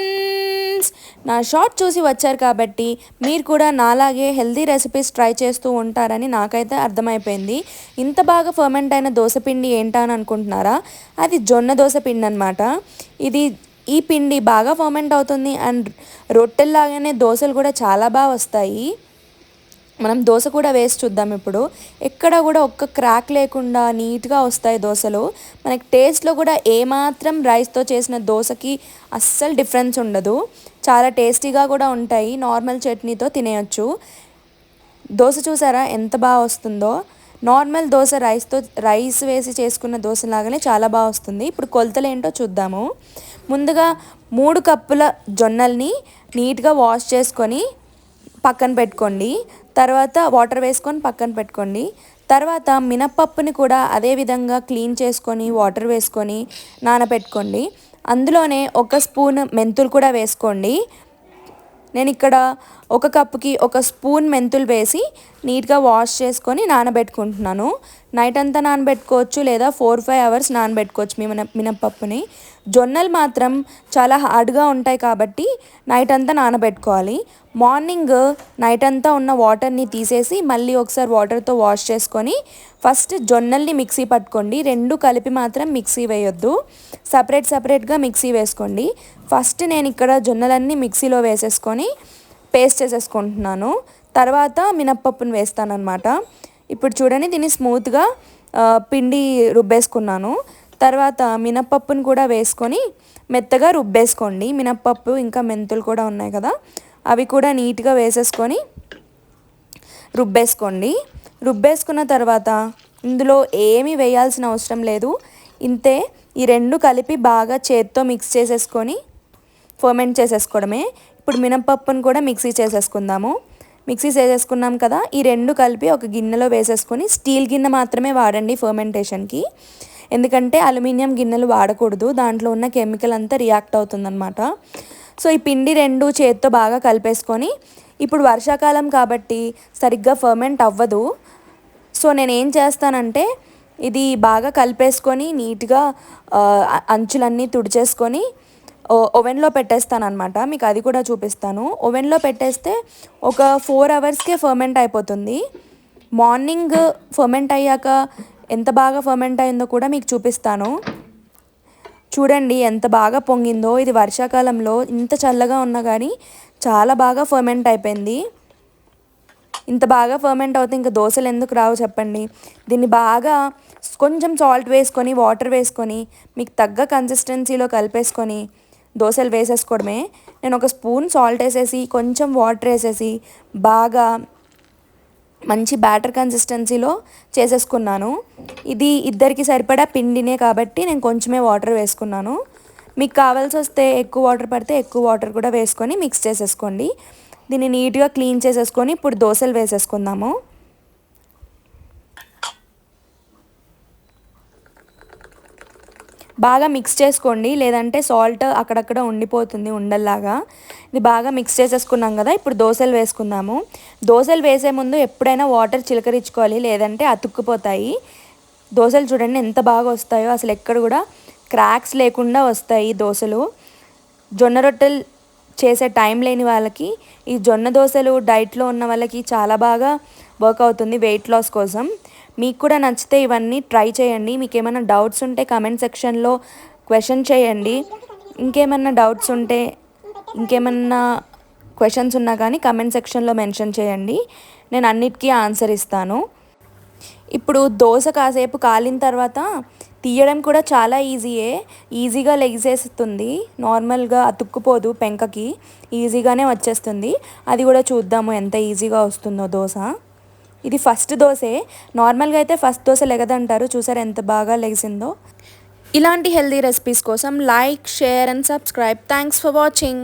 Friends నా short చూసి వచ్చారు కాబట్టి మీరు కూడా నాలాగే హెల్దీ రెసిపీస్ ట్రై చేస్తూ ఉంటారని నాకైతే అర్థమైపోయింది. ఇంత బాగా ఫర్మెంట్ అయిన దోశపిండి ఏంటా అని అనుకుంటున్నారా? అది జొన్న దోశపిండి అనమాట ఇది ఈ పిండి బాగా ఫర్మెంట్ అవుతుంది అండ్ రొట్టెల్లాగానే దోశలు కూడా చాలా బాగా వస్తాయి. మనం దోశ కూడా వేసి చూద్దాం ఇప్పుడు. ఎక్కడ కూడా ఒక్క క్రాక్ లేకుండా నీట్గా వస్తాయి దోశలు. మనకి టేస్ట్లో కూడా ఏమాత్రం రైస్తో చేసిన దోశకి అస్సలు డిఫరెన్స్ ఉండదు. చాలా టేస్టీగా కూడా ఉంటాయి. నార్మల్ చట్నీతో తినేయచ్చు. దోశ చూసారా? ఎంత బాగా వస్తుందో. నార్మల్ దోశ రైస్తో రైస్ వేసి చేసుకున్న దోశ లాగానే చాలా బాగా వస్తుంది. ఇప్పుడు కొలతలు ఏంటో చూద్దాము. ముందుగా మూడు కప్పుల జొన్నల్ని నీట్గా వాష్ చేసుకొని పక్కన పెట్టుకోండి. తర్వాత వాటర్ వేసుకొని పక్కన పెట్టుకోండి. తర్వాత మినప్పప్పుని కూడా అదే విధంగా క్లీన్ చేసుకొని వాటర్ వేసుకొని నానబెట్టుకోండి అందులోనే ఒక స్పూన్ మెంతులు కూడా వేసుకోండి. నేను ఇక్కడ ఒక కప్పుకి ఒక స్పూన్ మెంతులు వేసి నీట్గా వాష్ చేసుకొని నానబెట్టుకుంటున్నాను. నైట్ అంతా నానబెట్టుకోవచ్చు లేదా ఫోర్ ఫైవ్ అవర్స్ నానబెట్టుకోవచ్చు మీ మిన మినపప్పుని జొన్నలు మాత్రం చాలా హార్డ్గా ఉంటాయి కాబట్టి నైట్ అంతా నానబెట్టుకోవాలి. మార్నింగ్ నైట్ అంతా ఉన్న వాటర్ని తీసేసి మళ్ళీ ఒకసారి వాటర్తో వాష్ చేసుకొని ఫస్ట్ జొన్నల్ని మిక్సీ పట్టుకోండి. రెండు కలిపి మాత్రం మిక్సీ వేయొద్దు. సపరేట్ సపరేట్గా మిక్సీ వేసుకోండి. ఫస్ట్ నేను ఇక్కడ జొన్నలన్నీ మిక్సీలో వేసేసుకొని పేస్ట్ చేసేసుకుంటున్నాను. తర్వాత మినప్పప్పును వేస్తాను అనమాట ఇప్పుడు చూడండి దీన్ని స్మూత్గా పిండి రుబ్బేసుకున్నాను. తర్వాత మినప్పప్పును కూడా వేసుకొని మెత్తగా రుబ్బేసుకోండి. మినప్పప్పు ఇంకా మెంతులు కూడా ఉన్నాయి కదా. అవి కూడా నీట్గా వేసేసుకొని రుబ్బేసుకోండి. రుబ్బేసుకున్న తర్వాత ఇందులో ఏమీ వేయాల్సిన అవసరం లేదు. ఇంతే ఈ రెండు కలిపి బాగా చేత్తో మిక్స్ చేసేసుకొని ఫర్మెంట్ చేసేసుకోవడమే. ఇప్పుడు మినపప్పును కూడా మిక్సీ చేసేసుకుందాము. మిక్సీ చేసేసుకున్నాం కదా ఈ రెండు కలిపి ఒక గిన్నెలో వేసేసుకొని స్టీల్ గిన్నె మాత్రమే వాడండి ఫర్మెంటేషన్కి. ఎందుకంటే అల్యూమినియం గిన్నెలు వాడకూడదు దాంట్లో ఉన్న కెమికల్ అంతా రియాక్ట్ అవుతుందన్నమాట. సో ఈ పిండి రెండు చేత్తో బాగా కలిపేసుకొని ఇప్పుడు వర్షాకాలం కాబట్టి సరిగ్గా ఫర్మెంట్ అవ్వదు. సో నేను ఏం చేస్తానంటే ఇది బాగా కలిపేసుకొని నీట్గా అంచులన్నీ తుడిచేసుకొని ఓవెన్లో పెట్టేస్తాను అనమాట మీకు అది కూడా చూపిస్తాను. ఓవెన్లో పెట్టేస్తే ఒక ఫోర్ అవర్స్కే ఫర్మెంట్ అయిపోతుంది. మార్నింగ్ ఫర్మెంట్ అయ్యాక ఎంత బాగా ఫర్మెంట్ అయిందో కూడా మీకు చూపిస్తాను. చూడండి ఎంత బాగా పొంగిందో. ఇది వర్షాకాలంలో ఇంత చల్లగా ఉన్నా కానీ చాలా బాగా ఫర్మెంట్ అయిపోయింది. ఇంత బాగా ఫర్మెంట్ అవుతే ఇంకా దోశలు ఎందుకు రావు చెప్పండి. దీన్ని బాగా కొంచెం సాల్ట్ వేసుకొని వాటర్ వేసుకొని మీకు తగ్గ కన్సిస్టెన్సీలో కలిపేసుకొని దోశలు వేసేసుకోవడమే. నేను ఒక స్పూన్ సాల్ట్ వేసేసి కొంచెం వాటర్ వేసేసి బాగా మంచి బ్యాటర్ కన్సిస్టెన్సీలో చేసేసుకున్నాను. ఇది ఇద్దరికి సరిపడా పిండినే కాబట్టి నేను కొంచెమే వాటర్ వేసుకున్నాను. మీకు కావాల్సి వస్తే ఎక్కువ వాటర్ పడితే ఎక్కువ వాటర్ కూడా వేసుకొని మిక్స్ చేసేసుకోండి. దీన్ని నీట్గా క్లీన్ చేసేసుకొని ఇప్పుడు దోశలు వేసేసుకుందాము. బాగా మిక్స్ చేసుకోండి. లేదంటే సాల్ట్ అక్కడక్కడ ఉండిపోతుంది ఉండల్లాగా. ఇది బాగా మిక్స్ చేసేసుకున్నాం కదా ఇప్పుడు దోశలు వేసుకుందాము. దోశలు వేసే ముందు ఎప్పుడైనా వాటర్ చిలకరించుకోవాలి లేదంటే అతుక్కుపోతాయి. దోశలు చూడండి ఎంత బాగా వస్తాయో అసలు ఎక్కడ కూడా క్రాక్స్ లేకుండా వస్తాయి దోశలు. జొన్న రొట్టెలు చేసే టైం లేని వాళ్ళకి ఈ జొన్న దోశలు డైట్లో ఉన్న వాళ్ళకి చాలా బాగా వర్క్ అవుతుంది వెయిట్ లాస్ కోసం. మీకు కూడా నచ్చితే ఇవన్నీ ట్రై చేయండి. మీకు ఏమైనా డౌట్స్ ఉంటే కమెంట్ సెక్షన్లో క్వశ్చన్ చేయండి. ఇంకేమన్నా డౌట్స్ ఉంటే ఇంకేమన్నా క్వశ్చన్స్ ఉన్నా కానీ కమెంట్ సెక్షన్లో మెన్షన్ చేయండి. నేను అన్నిటికీ ఆన్సర్ ఇస్తాను. ఇప్పుడు దోశ కాసేపు కాలిన తర్వాత తీయడం కూడా చాలా ఈజీయే ఈజీగా లెగిసేస్తుంది. నార్మల్గా అతుక్కుపోదు పెంకకి. ఈజీగానే వచ్చేస్తుంది. అది కూడా చూద్దాము ఎంత ఈజీగా వస్తుందో దోశ. ఇది ఫస్ట్ దోశే. నార్మల్గా అయితే ఫస్ట్ దోశ లెగదంటారు. చూసారు ఎంత బాగా లెగిసిందో. ఇలాంటి హెల్దీ రెసిపీస్ కోసం like share and subscribe. Thanks for watching